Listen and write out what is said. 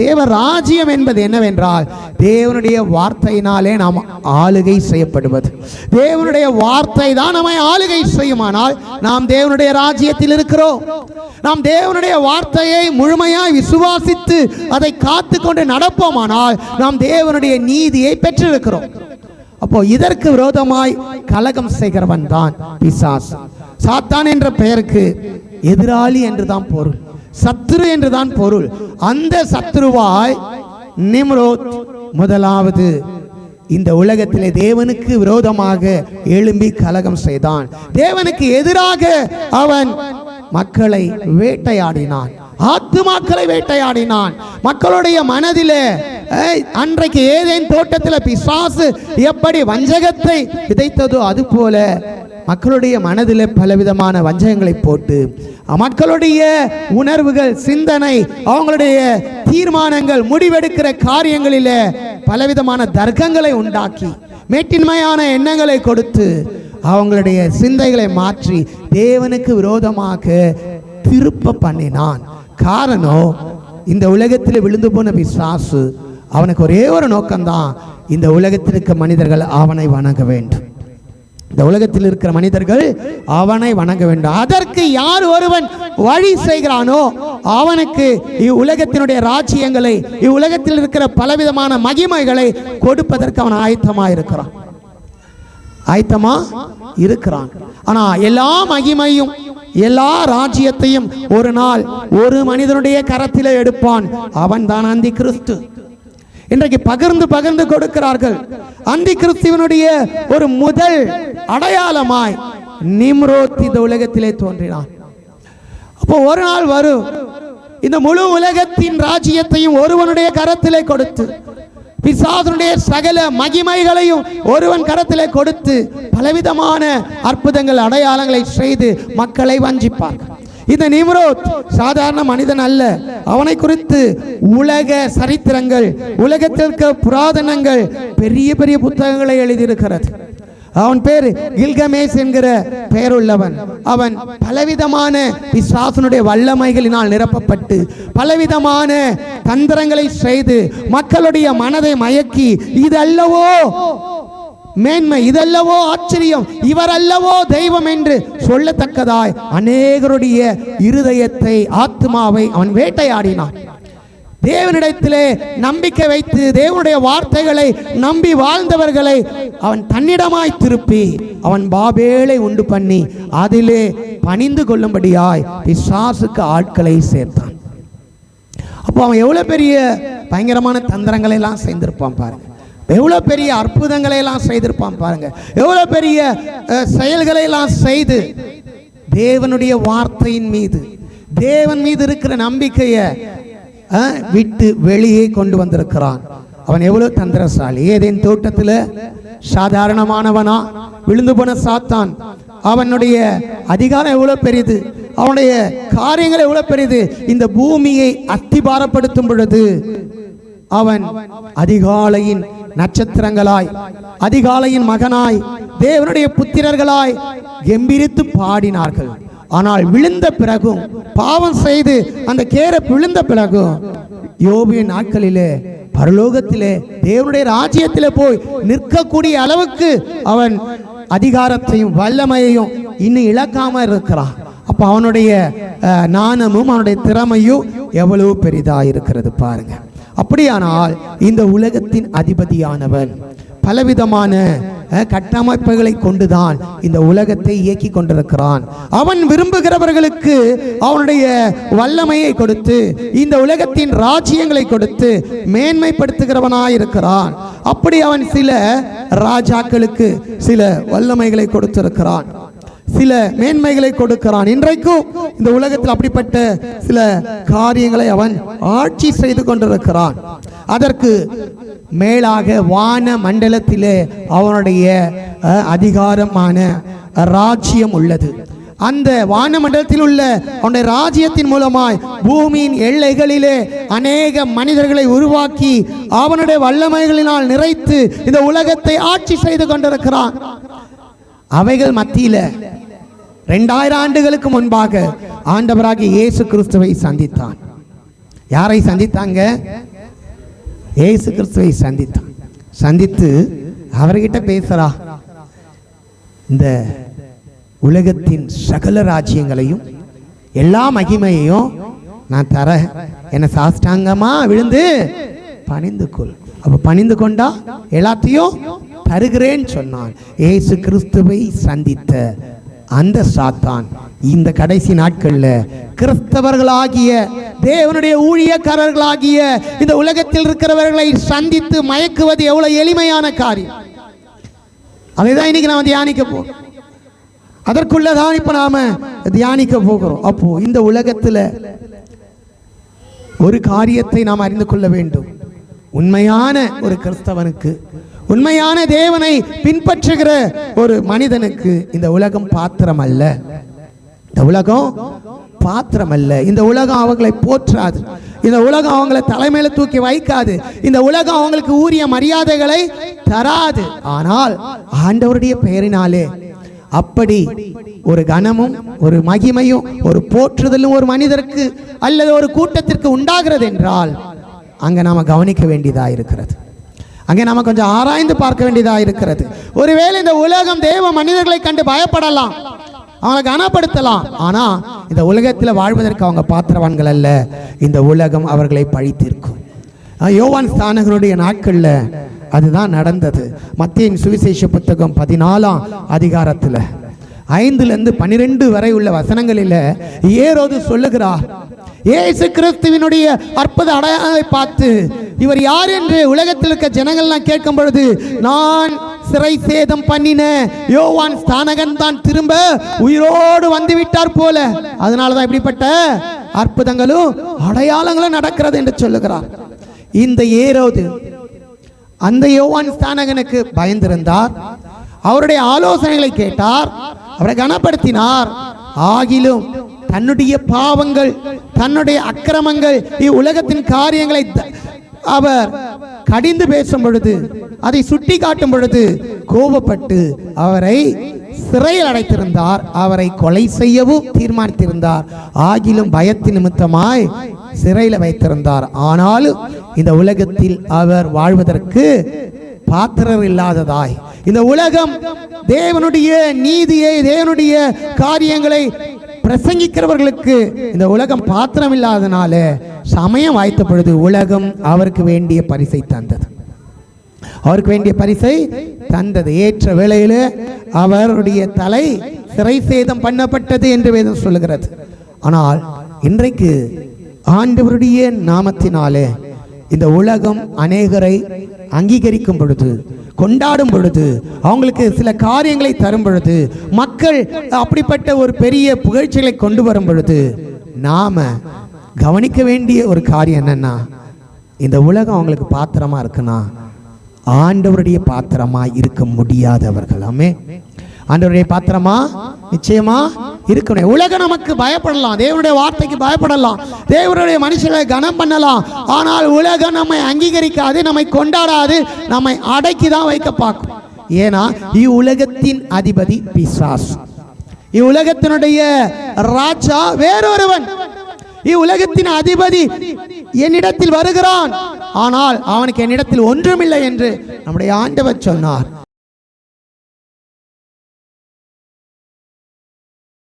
தேவ ராஜ்யம் என்பது என்னவென்றால் தேவனுடைய வார்த்தையினாலே நாம் ஆளுகை செய்யப்படுவது. தேவனுடைய வார்த்தை தான் நம்மை ஆளுகை செய்யுமானால் நாம் தேவனுடைய ராஜ்யத்தில் இருக்கிறோம். நாம் தேவனுடைய வார்த்தையை முழுமையாய் விசுவாசித்து அதை காத்துக்கொண்டு நடப்போமானால் நாம் தேவனுடைய நீதியை பெற்றிருக்கிறோம். அப்போ இதற்கு விரோதமாய் கலகம் செய்கிறவன் தான் பிசாஸ் சாத்தான் என்ற பெயருக்கு எதிராளி என்றுதான் பொருள். சத்ரு என்றுதான் பொருள். அந்த சத்ருவாய் நிம்ரோத் முதலாவது. இந்த உலகத்திலே தேவனுக்கு விரோதமாக எழும்பி கலகம் செய்தான். தேவனுக்கு எதிராக அவன் மக்களை வேட்டையாடினான். ஆத்துமாக்களை வேட்டையாடினான். மக்களுடைய மனதிலே அன்றைக்கு ஏதேன் தோட்டத்தில் பிசாசு எப்படி வஞ்சகத்தை விதைத்ததோ அது போல மக்களுடைய மனதில் பலவிதமான வஞ்சகங்களை போட்டு மக்களுடைய உணர்வுகள் சிந்தனை அவங்களுடைய தீர்மானங்கள் முடிவெடுக்கிற காரியங்களில் பலவிதமான தர்க்கங்களை உண்டாக்கி மேட்டின்மையான எண்ணங்களை கொடுத்து அவங்களுடைய சிந்தைகளை மாற்றி தேவனுக்கு விரோதமாக திருப்ப பண்ணினான். காரணம் இந்த உலகத்தில் விழுந்து போன பிசாசு அவனுக்கு ஒரே ஒரு நோக்கம்தான் இந்த உலகத்திற்கு மனிதர்கள் அவனை வணங்க வேண்டும். இந்த உலகத்தில் இருக்கிற மனிதர்கள் அவனை வணங்க வேண்டும். அதற்கு யார் ஒருவன் வழி செய்கிறானோ அவனுக்கு இவ்வுலகத்தினுடைய ராஜ்யங்களை இவ்வுலகத்தில் இருக்கிற பலவிதமான மகிமைகளை கொடுப்பதற்கு அவன் ஆயத்தமாக இருக்கிறான். ஆயத்தமா இருக்கிறான். ஆனா எல்லா மகிமையும் எல்லா ராஜ்யத்தையும் ஒரு நாள் ஒரு மனிதனுடைய கரத்திலே எடுப்பான். அவன் தான் அந்தி கிறிஸ்து. இன்றைக்கு பகிர்ந்து பகிர்ந்து கொடுக்கிறார்கள். அந்தி கிறிஸ்துவனுடைய ஒரு முதல் அடையாளமாய் நிம்ரோத் இந்த உலகத்திலே தோன்றினார். அப்போ ஒரு நாள் வரும். இந்த முழு உலகத்தின் ராஜ்யத்தையும் ஒருவனுடைய கரத்திலே கொடுத்து பிசாதனுடைய சகல மகிமைகளையும் ஒருவன் கரத்திலே கொடுத்து பலவிதமான அற்புதங்கள் அடையாளங்களை செய்து மக்களை வஞ்சிப்பார்கள். இந்த நிம்ரோத் சாதாரண மனிதன் அல்ல. அவனை குறித்து உலக சரித்திரங்கள் உலகத்திற்கு புராதனங்கள் பெரிய பெரிய புத்தகங்களை எழுதியிருக்கிறது. அவன் பேர் கில்கமேஸ் என்கிற பெயருள்ளவன். அவன் பலவிதமான பிசாசனுடைய வல்லமைகளினால் நிரப்பப்பட்டு பலவிதமான தந்திரங்களை செய்து மக்களுடைய மனதை மயக்கி இது அல்லவோ? மேன்மை இதல்லவோ ஆச்சரியம் இவர் அல்லவோ தெய்வம் என்று சொல்லத்தக்கதாய் அநேகருடைய இருதயத்தை ஆத்மாவை அவன் வேட்டையாடினான். தேவனிடத்திலே நம்பிக்கை வைத்து தேவனுடைய வார்த்தைகளை நம்பி வாழ்ந்தவர்களை அவன் தன்னிடமாய் திருப்பி அவன் பாபேலை உண்டு பண்ணி அதிலே பணிந்து கொள்ளும்படியாய் பிசாசுக்கு ஆட்களை சேர்த்தான். அப்போ அவன் எவ்வளவு பெரிய பயங்கரமான தந்திரங்களை எல்லாம் சேர்ந்திருப்பான் பாருங்க. எவ்வளோ பெரிய அற்புதங்களை எல்லாம் செய்திருப்பான் பாருங்க. எவ்வளோ பெரிய செயல்களை எல்லாம் செய்து தேவனுடைய வார்த்தையின் மீது தேவன் மீது இருக்கிற நம்பிக்கையை விட்டு வெளியே கொண்டு வந்திருக்கிறான். அவன் எவ்வளோ தந்திரசாலி. ஏதேன் தோட்டத்தில் சாதாரணமானவனா? விழுந்து போன சாத்தான். அவனுடைய அதிகாரம் எவ்வளோ பெரியது அவனுடைய காரியங்கள் எவ்வளோ பெரியது இந்த பூமியை அத்திபாரப்படுத்தும் பொழுது அவன் அதிகாலையின் நட்சத்திரங்களாய் அதிகாலையின் மகனாய் தேவனுடைய புத்திரர்களாய் எம்பிரித்து பாடினார்கள். ஆனால் விழுந்த பிறகும் பாவம் செய்து அந்த கேரை விழுந்த பிறகும் யோபியின் நாட்களிலே பரலோகத்திலே தேவனுடைய ராஜ்யத்திலே போய் நிற்கக்கூடிய அளவுக்கு அவன் அதிகாரத்தையும் வல்லமையையும் இன்னும் இழக்காம இருக்கிறான். அப்போ அவனுடைய அஹ், நாணமும் அவனுடைய திறமையும் எவ்வளவு பெரிதா இருக்கிறது பாருங்க. அப்படியானால் இந்த உலகத்தின் அதிபதியானவன். பலவிதமான கட்டமைப்புகளை கொண்டுதான் இந்த உலகத்தை இயக்கி கொண்டிருக்கிறான். அவன் விரும்புகிறவர்களுக்கு அவனுடைய வல்லமையை கொடுத்து இந்த உலகத்தின் ராஜ்யங்களை கொடுத்து மேன்மைப்படுத்துகிறவனாயிருக்கிறான். அப்படி அவன் சில ராஜாக்களுக்கு சில வல்லமைகளை கொடுத்திருக்கிறான். சில மேன்மைகளை கொடுக்கிறான். இன்றைக்கும் இந்த உலகத்தில் அப்படிப்பட்ட சில காரியங்களை அவன் ஆட்சி செய்து கொண்டிருக்கிறான். அதற்கு மேலாக வான மண்டலத்திலே அவனுடைய அதிகாரமான ராஜ்யம் உள்ளது. அந்த வானமண்டலத்தில் உள்ள அவனுடைய ராஜ்யத்தின் மூலமாய் பூமியின் எல்லைகளிலே அநேக மனிதர்களை உருவாக்கி அவனுடைய வல்லமைகளினால் நிறைத்து இந்த உலகத்தை ஆட்சி செய்து கொண்டிருக்கிறான். அவைகள் மத்தியில ரெண்டாயிரம் ஆண்டுகளுக்கு முன்பாக ஆண்டவராக இயேசு கிறிஸ்துவை சந்தித்தான். யாரை சந்தித்தாங்க? இயேசு கிறிஸ்துவை சந்தித்தான். சந்தித்து அவர்கிட்ட பேசுறா. இந்த உலகத்தின் சகல ராஜ்யங்களையும் எல்லா மகிமையையும் நான் தர என்னை சாஷ்டாங்கமா விழுந்து பணிந்து கொள். அப்ப பணிந்து கொண்டா எல்லாத்தையும் தருகிறேன்னு சொன்னான். ஏசு கிறிஸ்துவை சந்தித்த அந்த சாத்தான். இந்த கடைசி நாட்கள்ல கிறிஸ்தவர்களாகிய தேவனுடைய ஊழியக்காரர்களாகிய இந்த உலகத்தில் இருக்கிறவர்களை சந்தித்து மயக்குவது எவ்வளவு எளிமையான காரியம். அதை தான் இன்னைக்கு நாம தியானிக்க போறோம். அதற்குள்ளதான் இப்ப நாம தியானிக்க போகிறோம். அப்போ இந்த உலகத்துல ஒரு காரியத்தை நாம் அறிந்து கொள்ள வேண்டும். உண்மையான ஒரு கிறிஸ்தவனுக்கு உண்மையான தேவனை பின்பற்றுகிற ஒரு மனிதனுக்கு இந்த உலகம் பாத்திரம் அல்ல இந்த உலகம் பாத்திரம் அல்ல இந்த உலகம் அவங்களை போற்றாது. இந்த உலகம் அவங்களை தலைமையில தூக்கி வைக்காது. இந்த உலகம் அவங்களுக்கு ஊரிய மரியாதைகளை தராது. ஆனால் ஆண்டவருடைய பெயரினாலே அப்படி ஒரு கனமும் ஒரு மகிமையும் ஒரு போற்றுதலும் ஒரு மனிதருக்கு அல்லது ஒரு கூட்டத்திற்கு உண்டாகிறது என்றால் அங்க நாம கவனிக்க வேண்டியதா இருக்கிறது. அங்கே நாம கொஞ்சம் ஆராய்ந்து பார்க்க வேண்டியதாக இருக்கிறது. ஒருவேளை இந்த உலகம் தேவ மனிதர்களை கண்டு பயப்படலாம். அவங்களை கனப்படுத்தலாம். ஆனால் இந்த உலகத்தில் வாழ்வதற்கு அவங்க பாத்திரவான்கள் அல்ல. இந்த உலகம் அவர்களை பழித்திருக்கும். யோவான் ஸ்தானகருடைய நாட்களில் அதுதான் நடந்தது. மத்தியின் சுவிசேஷ புத்தகம் பதினாலாம் அதிகாரத்தில் ஐந்துலேருந்து பன்னிரெண்டு வரை உள்ள வசனங்களில் ஏரோது சொல்லுகிறார் இயேசு கிறிஸ்துவினுடைய அற்புத அடையாளத்தை பார்த்து இவர் யார் என்று உலகத்தில் இருக்க ஜனங்கள்லாம் கேட்கும் பொழுது நான் சிறை சேதம் பண்ணின யோவான் ஸ்தானகன் தான் திரும்ப உயிரோடு வந்து விட்டார் போல. அதனால தான் இப்படிப்பட்ட அற்புதங்களும் அடையாளங்களும் நடக்கிறது என்று சொல்லுகிறார். இந்த ஏரோது அந்த யோவான் ஸ்தானகனுக்கு பயந்திருந்தார். அவருடைய ஆலோசனைகளை கேட்டார். அவரை கனப்படுத்தினார். ஆகிலும் தன்னுடைய பாவங்கள் தன்னுடைய அக்கிரமங்கள் இவ்வுலகத்தின் காரியங்களை அவர் கடிந்து பேசும் பொழுது அதை சுட்டி காட்டும் பொழுது கோபப்பட்டு அவரை சிறையில் அடைத்திருந்தார். அவரை கொலை செய்யவும் தீர்மானித்திருந்தார். ஆகிலும் பயத்தின் நிமித்தமாய் சிறையில் வைத்திருந்தார். ஆனாலும் இந்த உலகத்தில் அவர் வாழ்வதற்கு பாத்திரம் இல்லாததாய். இந்த உலகம் தேவனுடைய நீதியை தேவனுடைய காரியங்களை பிரசங்கிக்கிறவர்களுக்கு இந்த உலகம் பாத்திரம் இல்லாதனால சமயம் வாய்த்த பொழுது உலகம் அவருக்கு வேண்டிய பரிசை தந்தது. அவருக்கு வேண்டிய பரிசை தந்தது. ஏற்ற வேளையில் அவருடைய தலை சிறை சேதம் பண்ணப்பட்டது என்று வேதம் சொல்லுகிறது. ஆனால் இன்றைக்கு ஆண்டவருடைய நாமத்தினாலே இந்த உலகம் அநேகரை அங்கீகரிக்கும் பொழுது கொண்டாடும் பொழுது அவங்களுக்கு சில காரியங்களை தரும் பொழுது மக்கள் அப்படிப்பட்ட ஒரு பெரிய புகழ்ச்சிகளை கொண்டு வரும் பொழுது நாம கவனிக்க வேண்டிய ஒரு காரியம் என்னன்னா இந்த உலகம் அவங்களுக்கு பாத்திரமா இருக்குன்னா ஆண்டவருடைய பாத்திரமா இருக்க முடியாதவர்கள். ஆமே ஆண்டவருடைய பாத்திரமா? நிச்சயமா? இருக்கணும். உலகம் நமக்கு பயப்படலாம். தேவனுடைய வார்த்தைக்கு பயப்படலாம். தேவனுடைய மனுஷனை கனம் பண்ணலாம். ஆனால் உலகம் நம்மை அங்கீகரிக்காது நம்மை கொண்டாடாது நம்மை அடக்கி தான் வைக்க பார்க்கும். ஏன்னா இவ்வுலகத்தின் அதிபதி பிசாஸ் இவ்வுலகத்தினுடைய ராஜா வேறொருவன். இவ்வுலகத்தின் அதிபதி என்னிடத்தில் வருகிறான். ஆனால் அவனுக்கு என்னிடத்தில் ஒன்றுமில்லை என்று நம்முடைய ஆண்டவர் சொன்னார்.